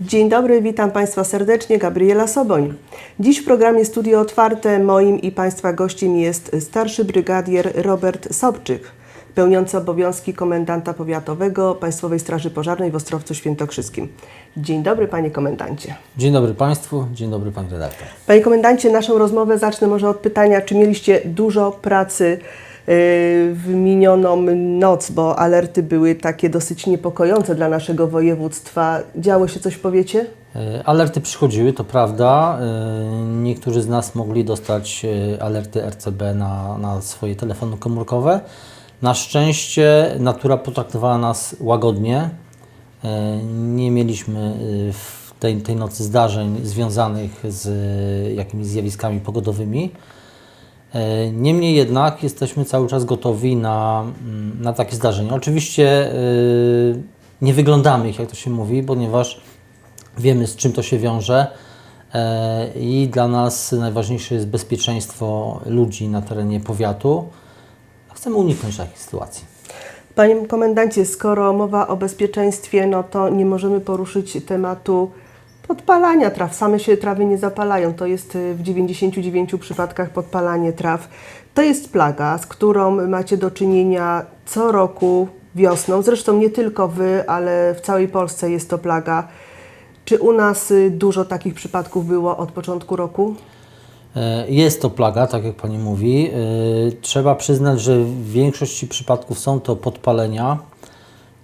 Dzień dobry, witam Państwa serdecznie, Gabriela Soboń. Dziś w programie Studio Otwarte moim i Państwa gościem jest starszy brygadier Robert Sobczyk, pełniący obowiązki komendanta powiatowego Państwowej Straży Pożarnej w Ostrowcu Świętokrzyskim. Dzień dobry, Panie Komendancie. Dzień dobry Państwu, dzień dobry Pan redaktor. Panie Komendancie, naszą rozmowę zacznę może od pytania, czy mieliście dużo pracy w minioną noc, bo alerty były takie dosyć niepokojące dla naszego województwa. Działo się coś powiecie? E, Alerty przychodziły, to prawda. E, Niektórzy z nas mogli dostać alerty RCB na, na swoje telefony komórkowe. Na szczęście natura potraktowała nas łagodnie. Nie mieliśmy w tej, tej nocy zdarzeń związanych z jakimiś zjawiskami pogodowymi. Niemniej jednak jesteśmy cały czas gotowi na, mm, na takie zdarzenia. Oczywiście e, nie wyglądamy ich, jak to się mówi, ponieważ wiemy z czym to się wiąże e, i dla nas najważniejsze jest bezpieczeństwo ludzi na terenie powiatu. Chcemy uniknąć takich sytuacji. Panie komendancie, skoro mowa o bezpieczeństwie, no to nie możemy poruszyć tematu podpalania traw. Same się trawy nie zapalają. To jest y, w 99 przypadkach podpalanie traw. To jest plaga, z którą macie do czynienia co roku wiosną. Zresztą nie tylko Wy, ale w całej Polsce jest to plaga. Czy u nas y, dużo takich przypadków było od początku roku? E, Jest to plaga, tak jak Pani mówi. E, Trzeba przyznać, że w większości przypadków są to podpalenia.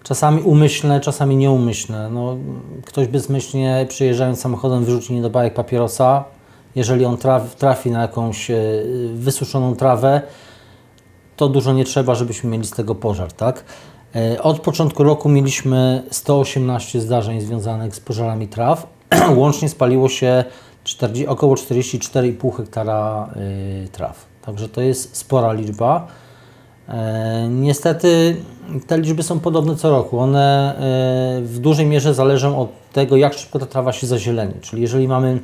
Czasami umyślne, czasami nieumyślne. No, ktoś bezmyślnie przyjeżdżając samochodem wyrzuci niedobajek papierosa. Jeżeli on traf, trafi na jakąś e, wysuszoną trawę, to dużo nie trzeba, żebyśmy mieli z tego pożar, tak? E, Od początku roku mieliśmy 118 zdarzeń związanych z pożarami traw. Łącznie spaliło się 40, około 44,5 hektara y, traw. Także to jest spora liczba. E, Niestety te liczby są podobne co roku. One e, w dużej mierze zależą od tego, jak szybko ta trawa się zazieleni. Czyli jeżeli mamy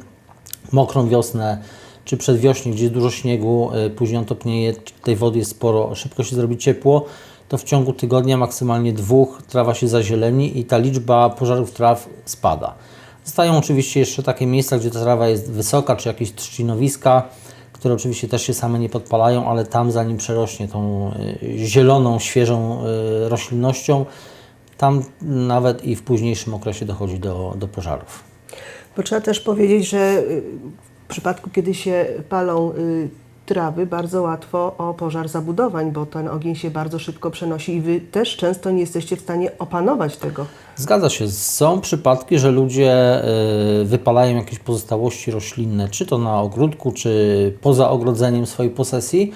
mokrą wiosnę, czy przedwiośnie, gdzie jest dużo śniegu, y, później on topnieje, tej wody jest sporo, szybko się zrobi ciepło, to w ciągu tygodnia, maksymalnie dwóch, trawa się zazieleni i ta liczba pożarów traw spada. Zostają oczywiście jeszcze takie miejsca, gdzie ta trawa jest wysoka, czy jakieś trzcinowiska, które oczywiście też się same nie podpalają, ale tam zanim przerośnie tą y, zieloną, świeżą y, roślinnością, tam nawet i w późniejszym okresie dochodzi do, do pożarów. Bo trzeba też powiedzieć, że y, w przypadku, kiedy się palą trawy, bardzo łatwo o pożar zabudowań, bo ten ogień się bardzo szybko przenosi i Wy też często nie jesteście w stanie opanować tego. Zgadza się. Są przypadki, że ludzie y, wypalają jakieś pozostałości roślinne, czy to na ogródku, czy poza ogrodzeniem swojej posesji.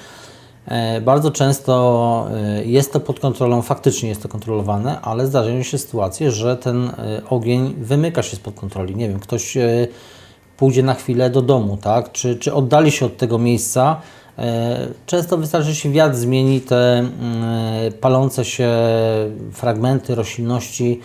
E, Bardzo często y, jest to pod kontrolą, faktycznie jest to kontrolowane, ale zdarzają się sytuacje, że ten y, ogień wymyka się spod kontroli. Nie wiem, ktoś pójdzie na chwilę do domu, tak? czy, czy oddali się od tego miejsca. E, Często wystarczy, że wiatr zmieni, te mm, palące się fragmenty roślinności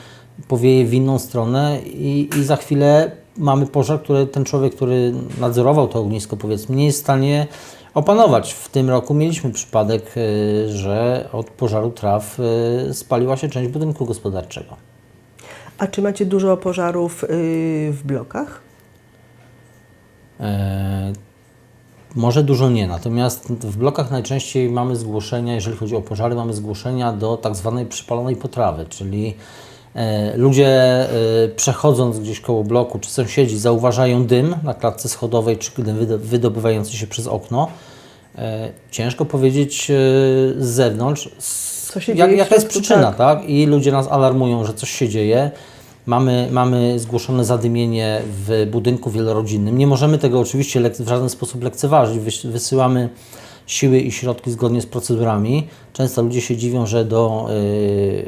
powieje w inną stronę i, i za chwilę mamy pożar, który ten człowiek, który nadzorował to ognisko, powiedzmy, nie jest w stanie opanować. W tym roku mieliśmy przypadek, e, że od pożaru traw e, spaliła się część budynku gospodarczego. A czy macie dużo pożarów y, w blokach? E, Może dużo nie, natomiast w blokach najczęściej mamy zgłoszenia, jeżeli chodzi o pożary, mamy zgłoszenia do tak zwanej przypalonej potrawy, czyli e, ludzie e, przechodząc gdzieś koło bloku, czy sąsiedzi zauważają dym na klatce schodowej, czy dym wydo- wydobywający się przez okno. Ciężko powiedzieć z zewnątrz, jaka jest przyczyna, tak. tak? I ludzie nas alarmują, że coś się dzieje. Mamy, mamy zgłoszone zadymienie w budynku wielorodzinnym. Nie możemy tego oczywiście w żaden sposób lekceważyć. Wys- Wysyłamy siły i środki zgodnie z procedurami. Często ludzie się dziwią, że do,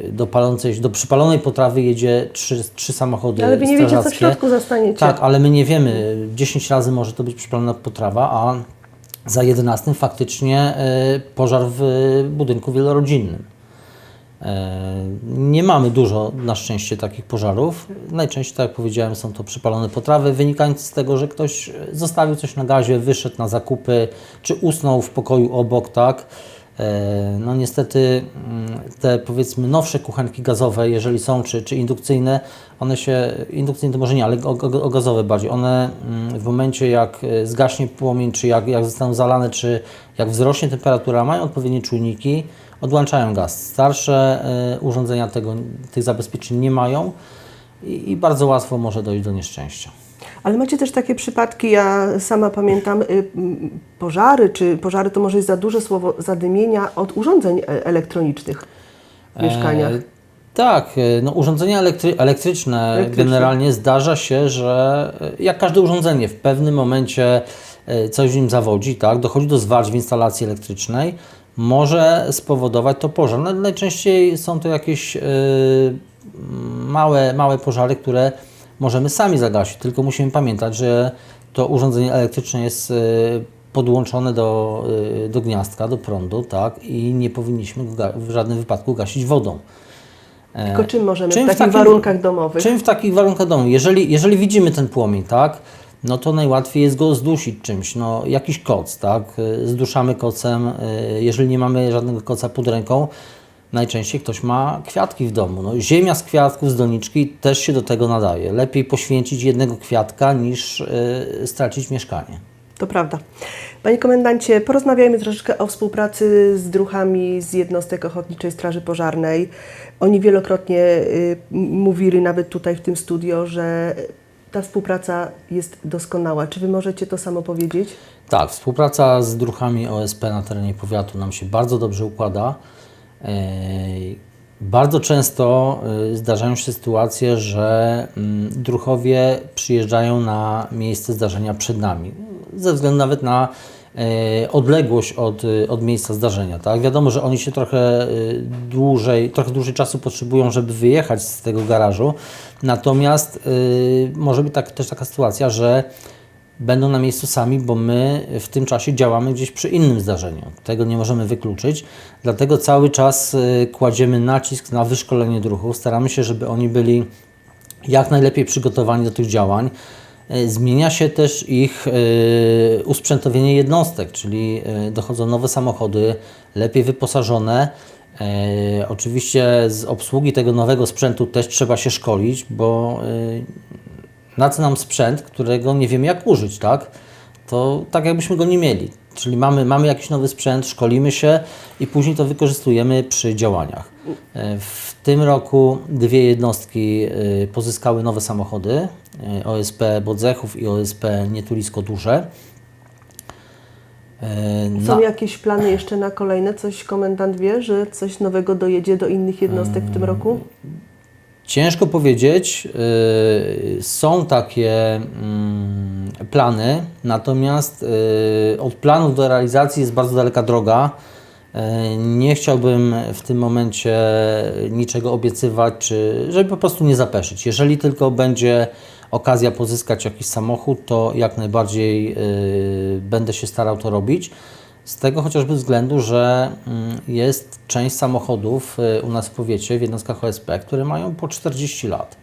yy, do, palącej, do przypalonej potrawy jedzie trzy, trzy samochody Ale Wy nie wiecie, co w środku zastaniecie. Tak, ale my nie wiemy. 10 razy może to być przypalona potrawa, a za 11 faktycznie y, pożar w budynku wielorodzinnym. E, Nie mamy dużo na szczęście takich pożarów. Najczęściej, tak jak powiedziałem, są to przypalone potrawy, wynikające z tego, że ktoś zostawił coś na gazie, wyszedł na zakupy, czy usnął w pokoju obok, tak. E, No niestety mm, te powiedzmy nowsze kuchenki gazowe, jeżeli są, czy, czy indukcyjne, one się, indukcyjne to może nie, ale o, o, gazowe bardziej, one mm, w momencie jak e, zgaśnie płomień, czy jak, jak zostaną zalane, czy jak wzrośnie temperatura, mają odpowiednie czujniki, odłączają gaz. Starsze e, urządzenia tego, tych zabezpieczeń nie mają i, i bardzo łatwo może dojść do nieszczęścia. Ale macie też takie przypadki, ja sama pamiętam, y, pożary, czy pożary to może jest za duże słowo, zadymienia od urządzeń e- elektronicznych w mieszkaniach. E, tak, e, no urządzenia elektry elektryczne, Elektryczne. generalnie zdarza się, że jak każde urządzenie w pewnym momencie coś w nim zawodzi, tak, dochodzi do zwarć w instalacji elektrycznej, może spowodować to pożar. No, najczęściej są to jakieś e, małe, małe pożary, które możemy sami zagasić, tylko musimy pamiętać, że to urządzenie elektryczne jest e, podłączone do, e, do gniazdka, do prądu, tak, i nie powinniśmy go w żadnym wypadku gasić wodą. E, Tylko czym możemy czym w takich warunkach domowych? Czym w takich warunkach domowych? Jeżeli, jeżeli widzimy ten płomień, tak, no to najłatwiej jest go zdusić czymś, no jakiś koc, tak, zduszamy kocem, y, jeżeli nie mamy żadnego koca pod ręką, najczęściej ktoś ma kwiatki w domu, no ziemia z kwiatków, z doniczki też się do tego nadaje. Lepiej poświęcić jednego kwiatka niż y, stracić mieszkanie. To prawda. Panie komendancie, porozmawiajmy troszeczkę o współpracy z druhami z jednostek Ochotniczej Straży Pożarnej. Oni wielokrotnie y, mówili, nawet tutaj w tym studio, że ta współpraca jest doskonała. Czy Wy możecie to samo powiedzieć? Tak, współpraca z druhami OSP na terenie powiatu nam się bardzo dobrze układa. Bardzo często y, zdarzają się sytuacje, że mm, druhowie przyjeżdżają na miejsce zdarzenia przed nami, ze względu nawet na odległość od, y, od miejsca zdarzenia. Tak? Wiadomo, że oni się trochę y, dłużej, trochę dłużej czasu potrzebują, żeby wyjechać z tego garażu, natomiast może być tak, też taka sytuacja, że będą na miejscu sami, bo my w tym czasie działamy gdzieś przy innym zdarzeniu. Tego nie możemy wykluczyć, dlatego cały czas kładziemy nacisk na wyszkolenie druhów. Staramy się, żeby oni byli jak najlepiej przygotowani do tych działań. Y, Zmienia się też ich y, usprzętowienie jednostek, czyli y, dochodzą nowe samochody, lepiej wyposażone. E, Oczywiście z obsługi tego nowego sprzętu też trzeba się szkolić, bo na co nam sprzęt, którego nie wiemy jak użyć, tak? To tak jakbyśmy go nie mieli. Czyli mamy, mamy jakiś nowy sprzęt, szkolimy się i później to wykorzystujemy przy działaniach. E, W tym roku dwie jednostki e, pozyskały nowe samochody, e, OSP Bodzechów i OSP Nietulisko Duże. E, Są na- jakieś plany jeszcze na kolejne? Coś komendant wie, że coś nowego dojedzie do innych jednostek w tym roku? Ciężko powiedzieć. Yy, Są takie mm, plany, natomiast od planów do realizacji jest bardzo daleka droga. Nie chciałbym w tym momencie niczego obiecywać, czy żeby po prostu nie zapeszyć. Jeżeli tylko będzie okazja pozyskać jakiś samochód, to jak najbardziej yy, będę się starał to robić. Z tego chociażby względu, że mm, jest część samochodów y, u nas w powiecie, w jednostkach OSP, które mają po 40 lat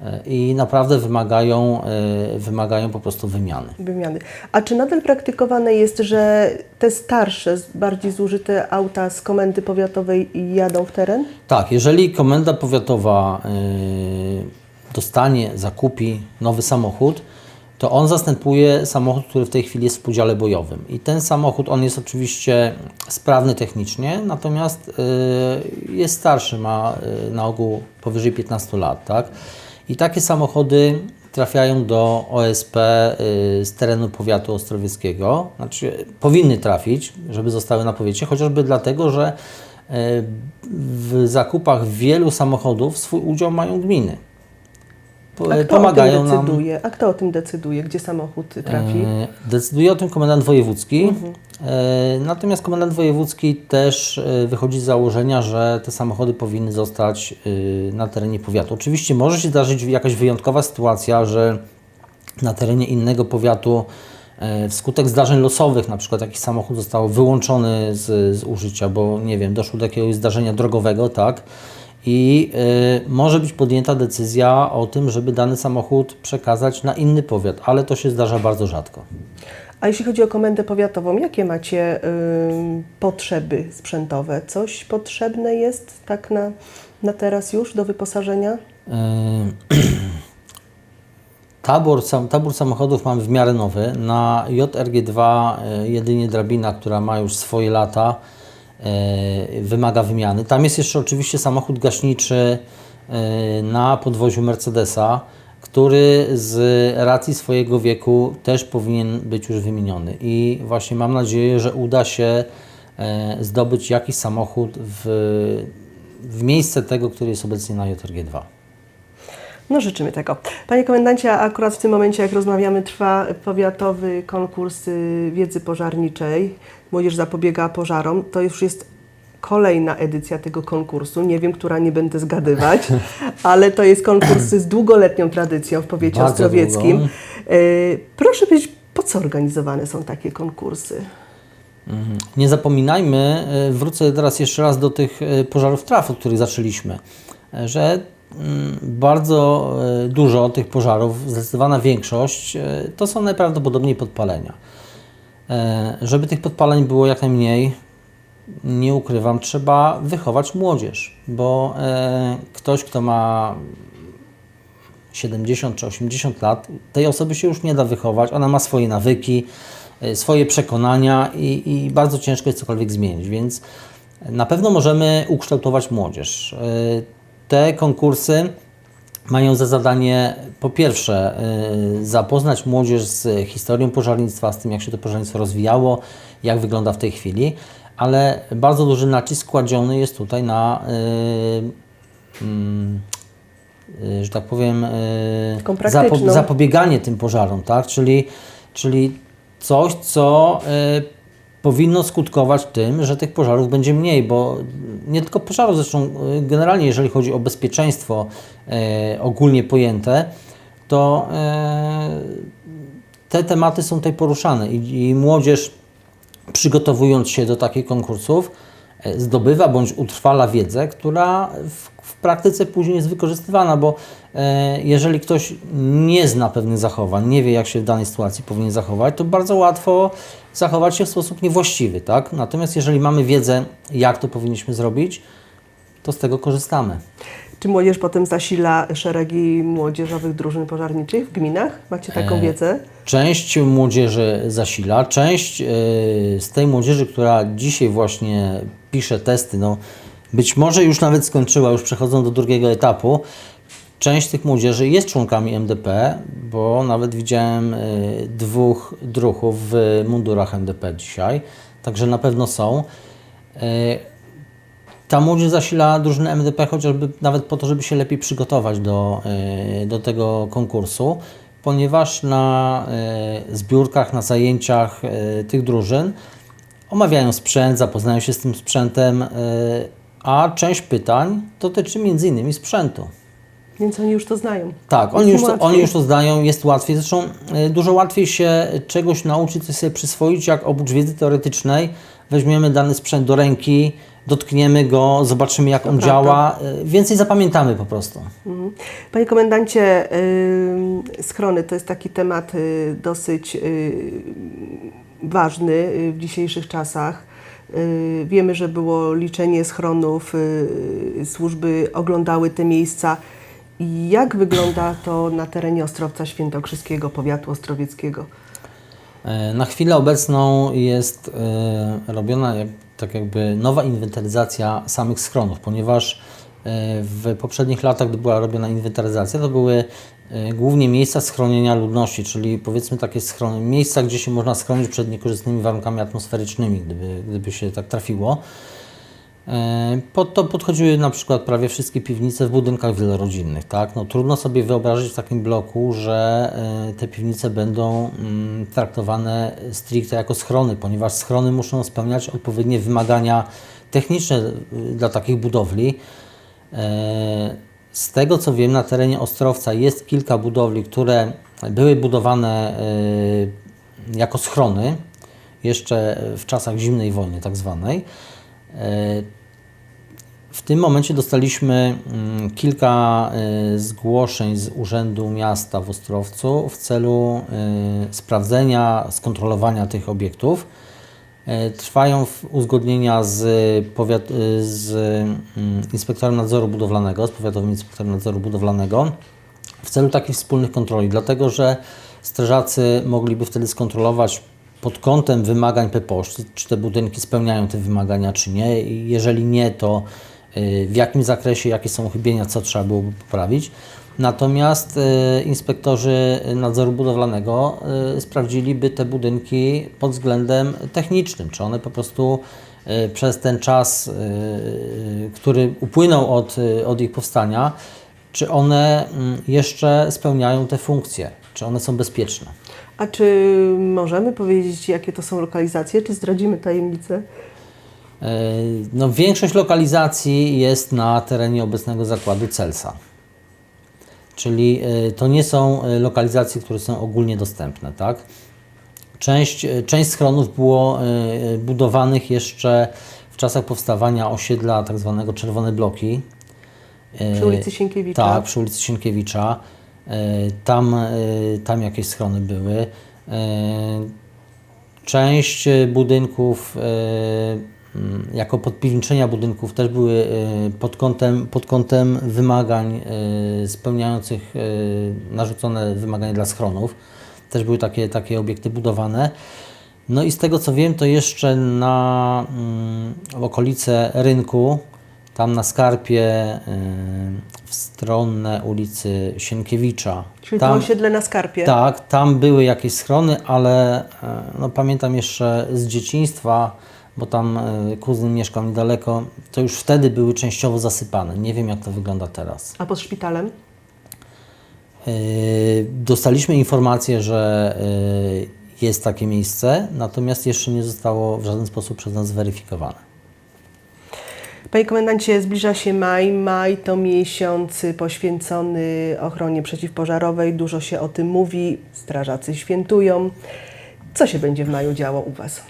y, i naprawdę wymagają, y, wymagają po prostu wymiany. Wymiany. A czy nadal praktykowane jest, że te starsze, bardziej zużyte auta z komendy powiatowej jadą w teren? Tak, jeżeli komenda powiatowa y, dostanie, zakupi nowy samochód, to on zastępuje samochód, który w tej chwili jest w podziale bojowym. I ten samochód, on jest oczywiście sprawny technicznie, natomiast y, jest starszy, ma y, na ogół powyżej 15 lat, tak? I takie samochody trafiają do OSP y, z terenu powiatu ostrowieckiego, znaczy powinny trafić, żeby zostały na powiecie, chociażby dlatego, że w zakupach wielu samochodów swój udział mają gminy. A kto Pomagają o tym nam. decyduje? A kto o tym decyduje, gdzie samochód trafi? E, Decyduje o tym komendant wojewódzki. E, Natomiast komendant wojewódzki też e, wychodzi z założenia, że te samochody powinny zostać na terenie powiatu. Oczywiście może się zdarzyć jakaś wyjątkowa sytuacja, że na terenie innego powiatu wskutek zdarzeń losowych, na przykład jakiś samochód został wyłączony z, z użycia, bo nie wiem, doszło do jakiegoś zdarzenia drogowego, tak? I y, może być podjęta decyzja o tym, żeby dany samochód przekazać na inny powiat, ale to się zdarza bardzo rzadko. A jeśli chodzi o komendę powiatową, jakie macie ym, potrzeby sprzętowe? Coś potrzebne jest tak na, na teraz już do wyposażenia? Yy, Tabor, sam, tabor samochodów mamy w miarę nowy. Na JRG2 y, jedynie drabina, która ma już swoje lata, y, wymaga wymiany. Tam jest jeszcze oczywiście samochód gaśniczy y, na podwoziu Mercedesa, który z racji swojego wieku też powinien być już wymieniony. I właśnie mam nadzieję, że uda się y, zdobyć jakiś samochód w, w miejsce tego, który jest obecnie na JRG2. No życzymy tego. Panie komendancie, akurat w tym momencie, jak rozmawiamy, trwa powiatowy konkurs y, wiedzy pożarniczej. Młodzież zapobiega pożarom. To już jest kolejna edycja tego konkursu. Nie wiem, która nie będę zgadywać, ale to jest konkurs z długoletnią tradycją w powiecie Bardzo ostrowieckim. długą. Y, Proszę powiedzieć, po co organizowane są takie konkursy? Mhm. Nie zapominajmy, y, wrócę teraz jeszcze raz do tych y, pożarów traw, od których zaczęliśmy, że mm, bardzo dużo tych pożarów, zdecydowana większość, to są najprawdopodobniej podpalenia. E, Żeby tych podpaleń było jak najmniej, nie ukrywam, trzeba wychować młodzież, bo e, ktoś, kto ma 70 czy 80 lat, tej osoby się już nie da wychować. Ona ma swoje nawyki, y, swoje przekonania i, i bardzo ciężko jest cokolwiek zmienić, więc na pewno możemy ukształtować młodzież. Te konkursy mają za zadanie po pierwsze y, zapoznać młodzież z historią pożarnictwa, z tym jak się to pożarnictwo rozwijało, jak wygląda w tej chwili, ale bardzo duży nacisk kładziony jest tutaj na y, mm, y, że tak powiem, zapobieganie tym pożarom, tak? Czyli, czyli coś, co powinno skutkować tym, że tych pożarów będzie mniej, bo nie tylko pożarów, zresztą y, generalnie jeżeli chodzi o bezpieczeństwo y, ogólnie pojęte, to y, te tematy są tutaj poruszane i, i młodzież przygotowując się do takich konkursów, e, zdobywa bądź utrwala wiedzę, która w, w praktyce później jest wykorzystywana, bo e, jeżeli ktoś nie zna pewnych zachowań, nie wie jak się w danej sytuacji powinien zachować, to bardzo łatwo zachować się w sposób niewłaściwy, tak? Natomiast jeżeli mamy wiedzę, jak to powinniśmy zrobić, to z tego korzystamy. Czy młodzież potem zasila szeregi młodzieżowych drużyn pożarniczych w gminach? Macie taką E, wiedzę? Część młodzieży zasila, część e, z tej młodzieży, która dzisiaj właśnie pisze testy, no być może już nawet skończyła, już przechodzą do drugiego etapu. Część tych młodzieży jest członkami MDP, bo nawet widziałem e, dwóch druhów w mundurach MDP dzisiaj, także na pewno są. E, ta młodzież zasila drużynę MDP chociażby nawet po to, żeby się lepiej przygotować do, e, do tego konkursu, ponieważ na zbiórkach, na zajęciach tych drużyn omawiają sprzęt, zapoznają się z tym sprzętem, e, a część pytań dotyczy m.in. sprzętu. Więc oni już to znają. Tak, oni już, to, oni już to znają, jest łatwiej. Zresztą e, dużo łatwiej się czegoś nauczyć, coś sobie przyswoić, jak oprócz wiedzy teoretycznej weźmiemy dany sprzęt do ręki, dotkniemy go, zobaczymy jak on prawda. działa, e, więcej zapamiętamy po prostu. Mhm. Panie komendancie, schrony to jest taki temat y, dosyć y, ważny y, w dzisiejszych czasach. Y, Wiemy, że było liczenie schronów, y, służby oglądały te miejsca. Jak wygląda to na terenie Ostrowca Świętokrzyskiego, powiatu ostrowieckiego? E, Na chwilę obecną jest e, robiona tak jakby nowa inwentaryzacja samych schronów, ponieważ e, w poprzednich latach, gdy była robiona inwentaryzacja, to były głównie miejsca schronienia ludności, czyli powiedzmy takie miejsca, gdzie się można schronić przed niekorzystnymi warunkami atmosferycznymi, gdyby, gdyby się tak trafiło. E, Pod to podchodziły na przykład prawie wszystkie piwnice w budynkach wielorodzinnych. Tak? No, trudno sobie wyobrazić w takim bloku, że e, te piwnice będą mm, traktowane stricte jako schrony, ponieważ schrony muszą spełniać odpowiednie wymagania techniczne y, dla takich budowli. E, Z tego co wiem, na terenie Ostrowca jest kilka budowli, które były budowane e, jako schrony, jeszcze w czasach zimnej wojny tak zwanej. E, W tym momencie dostaliśmy mm, kilka y, zgłoszeń z Urzędu Miasta w Ostrowcu w celu sprawdzenia, skontrolowania tych obiektów. Y, Trwają uzgodnienia z, powiat, y, z mm, inspektorem nadzoru budowlanego, z powiatowym inspektorem nadzoru budowlanego w celu takich wspólnych kontroli, dlatego że strażacy mogliby wtedy skontrolować pod kątem wymagań PPOŚ, czy te budynki spełniają te wymagania, czy nie. Jeżeli nie, to y, w jakim zakresie, jakie są uchybienia, co trzeba byłoby poprawić. Natomiast y, inspektorzy nadzoru budowlanego y, sprawdziliby te budynki pod względem technicznym, czy one po prostu y, przez ten czas, który upłynął od, od ich powstania, czy one mm, jeszcze spełniają te funkcje, czy one są bezpieczne. A czy możemy powiedzieć, jakie to są lokalizacje? Czy zdradzimy tajemnicę? E, No, większość lokalizacji jest na terenie obecnego zakładu Celsa. Czyli e, to nie są e, lokalizacje, które są ogólnie dostępne, tak? Część, e, część schronów było budowanych jeszcze w czasach powstawania osiedla tak zwanego Czerwone Bloki. Przy ulicy Sienkiewicza? Tak, przy ulicy Sienkiewicza. Tam, tam jakieś schrony były. Część budynków, jako podpiwniczenia budynków też były e, pod kątem, pod kątem wymagań e, spełniających e, narzucone wymagania dla schronów. Też były takie, takie obiekty budowane. No i z tego co wiem, to jeszcze na mm, w okolice rynku, tam na skarpie w stronę ulicy Sienkiewicza. Czyli tam, to osiedle na Skarpie? tak, tam były jakieś schrony, ale no, pamiętam jeszcze z dzieciństwa, bo tam e, kuzyn mieszkał niedaleko, to już wtedy były częściowo zasypane. Nie wiem jak to wygląda teraz. A pod szpitalem? E, Dostaliśmy informację, że e, jest takie miejsce, natomiast jeszcze nie zostało w żaden sposób przez nas zweryfikowane. Panie komendancie, zbliża się maj. Maj to miesiąc poświęcony ochronie przeciwpożarowej. Dużo się o tym mówi, strażacy świętują. Co się będzie w maju działo u Was?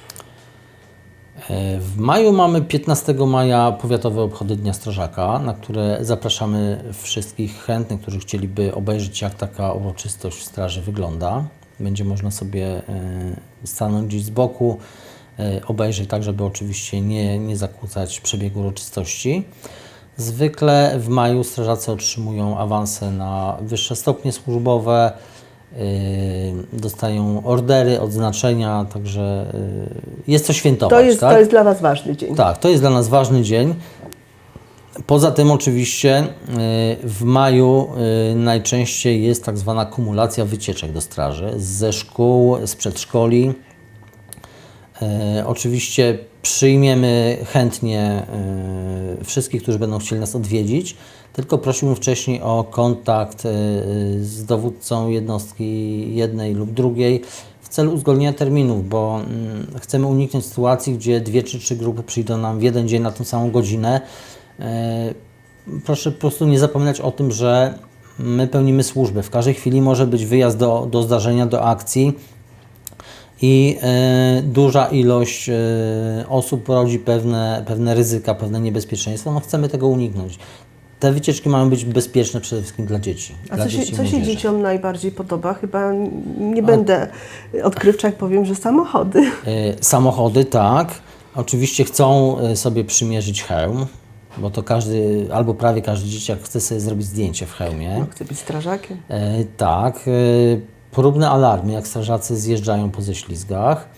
E, W maju mamy 15 maja powiatowe obchody Dnia Strażaka, na które zapraszamy wszystkich chętnych, którzy chcieliby obejrzeć, jak taka uroczystość w straży wygląda. Będzie można sobie e, stanąć gdzieś z boku, e, obejrzeć tak, żeby oczywiście nie, nie zakłócać przebiegu uroczystości. Zwykle w maju strażacy otrzymują awanse na wyższe stopnie służbowe, dostają ordery, odznaczenia, także yy, jest co świętować. To jest, tak? to jest dla Was ważny dzień. tak, to jest dla nas ważny dzień. Poza tym oczywiście yy, w maju najczęściej jest tak zwana kumulacja wycieczek do straży ze szkół, z przedszkoli. Oczywiście przyjmiemy chętnie wszystkich, którzy będą chcieli nas odwiedzić, tylko prosiłbym wcześniej o kontakt e, z dowódcą jednostki jednej lub drugiej w celu uzgodnienia terminów, bo mm, chcemy uniknąć sytuacji, gdzie dwie czy trzy grupy przyjdą nam w jeden dzień na tą samą godzinę. E, Proszę po prostu nie zapominać o tym, że my pełnimy służbę. W każdej chwili może być wyjazd do, do zdarzenia, do akcji i e, duża ilość e, osób rodzi pewne, pewne ryzyka, pewne niebezpieczeństwa. No chcemy tego uniknąć. Te wycieczki mają być bezpieczne przede wszystkim dla dzieci. A dla co się, dzieci i co się dzieciom najbardziej podoba? Chyba nie będę odkrywcza, jak powiem, że samochody. E, Samochody, tak. Oczywiście chcą e, sobie przymierzyć hełm, bo to każdy, albo prawie każdy dzieciak chce sobie zrobić zdjęcie w hełmie. No, chcę być strażakiem. E, tak. Próbne alarmy, jak strażacy zjeżdżają po ześlizgach.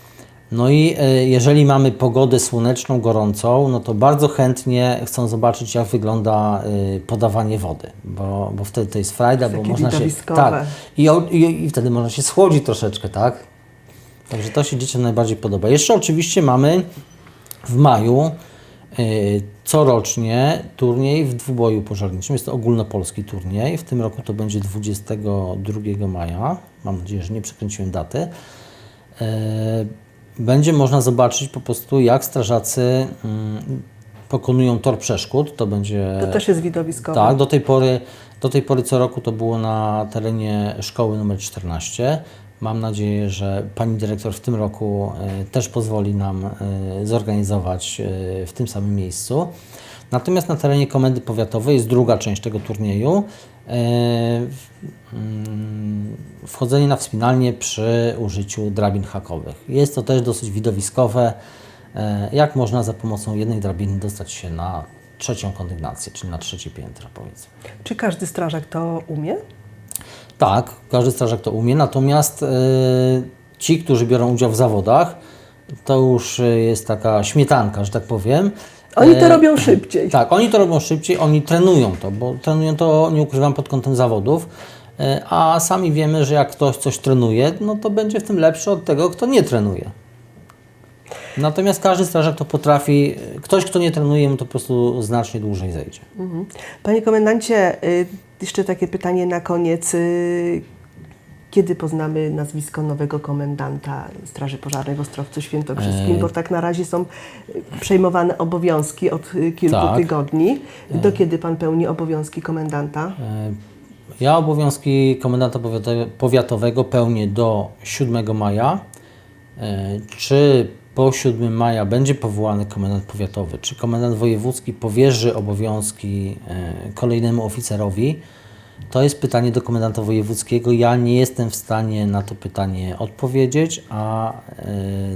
No i e, jeżeli mamy pogodę słoneczną, gorącą, no to bardzo chętnie chcą zobaczyć, jak wygląda e, podawanie wody, bo, bo wtedy to jest frajda, bo można się. Tak. I, i, I wtedy można się schłodzić troszeczkę, tak? Także to się dzieciom najbardziej podoba. Jeszcze oczywiście mamy w maju y, corocznie turniej w dwuboju pożarniczym. Jest to ogólnopolski turniej. W tym roku to będzie 22 maja. Mam nadzieję, że nie przekręciłem daty. Będzie można zobaczyć po prostu, jak strażacy mm, pokonują tor przeszkód. To będzie To też jest widowiskowe. tak, do tej pory, do tej pory co roku to było na terenie szkoły numer 14. Mam nadzieję, że pani dyrektor w tym roku e, też pozwoli nam e, zorganizować e, w tym samym miejscu. Natomiast na terenie Komendy Powiatowej jest druga część tego turnieju. e, mm, Wchodzenie na wspinalnię przy użyciu drabin hakowych. Jest to też dosyć widowiskowe, e, jak można za pomocą jednej drabiny dostać się na trzecią kondygnację, czyli na trzecie piętro powiedzmy. Czy każdy strażak to umie? Tak, każdy strażak to umie, natomiast e, ci, którzy biorą udział w zawodach, to już jest taka śmietanka, że tak powiem. Oni to E, robią szybciej. Tak, oni to robią szybciej, oni trenują to, bo trenują to, nie ukrywam, pod kątem zawodów, e, a sami wiemy, że jak ktoś coś trenuje, no to będzie w tym lepszy od tego, kto nie trenuje. Natomiast każdy strażak to potrafi, ktoś, kto nie trenuje, mu to po prostu znacznie dłużej zejdzie. Mhm. Panie komendancie, y, jeszcze takie pytanie na koniec. Kiedy poznamy nazwisko nowego komendanta Straży Pożarnej w Ostrowcu Świętokrzyskim? E, Bo tak na razie są y, przejmowane obowiązki od y, kilku Tak. tygodni. Do kiedy Pan pełni obowiązki komendanta? E, Ja obowiązki komendanta powiatowe- powiatowego pełnię do 7 maja. E, Czy po 7 maja będzie powołany komendant powiatowy, czy komendant wojewódzki powierzy obowiązki e, kolejnemu oficerowi, to jest pytanie do komendanta wojewódzkiego. Ja nie jestem w stanie na to pytanie odpowiedzieć, a e,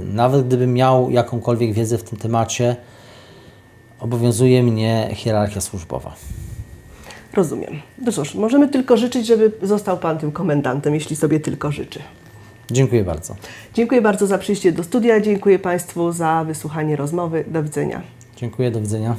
nawet gdybym miał jakąkolwiek wiedzę w tym temacie, obowiązuje mnie hierarchia służbowa. Rozumiem. No cóż, możemy tylko życzyć, żeby został Pan tym komendantem, jeśli sobie tylko życzy. Dziękuję bardzo. Dziękuję bardzo za przyjście do studia. Dziękuję Państwu za wysłuchanie rozmowy. Do widzenia. Dziękuję, do widzenia.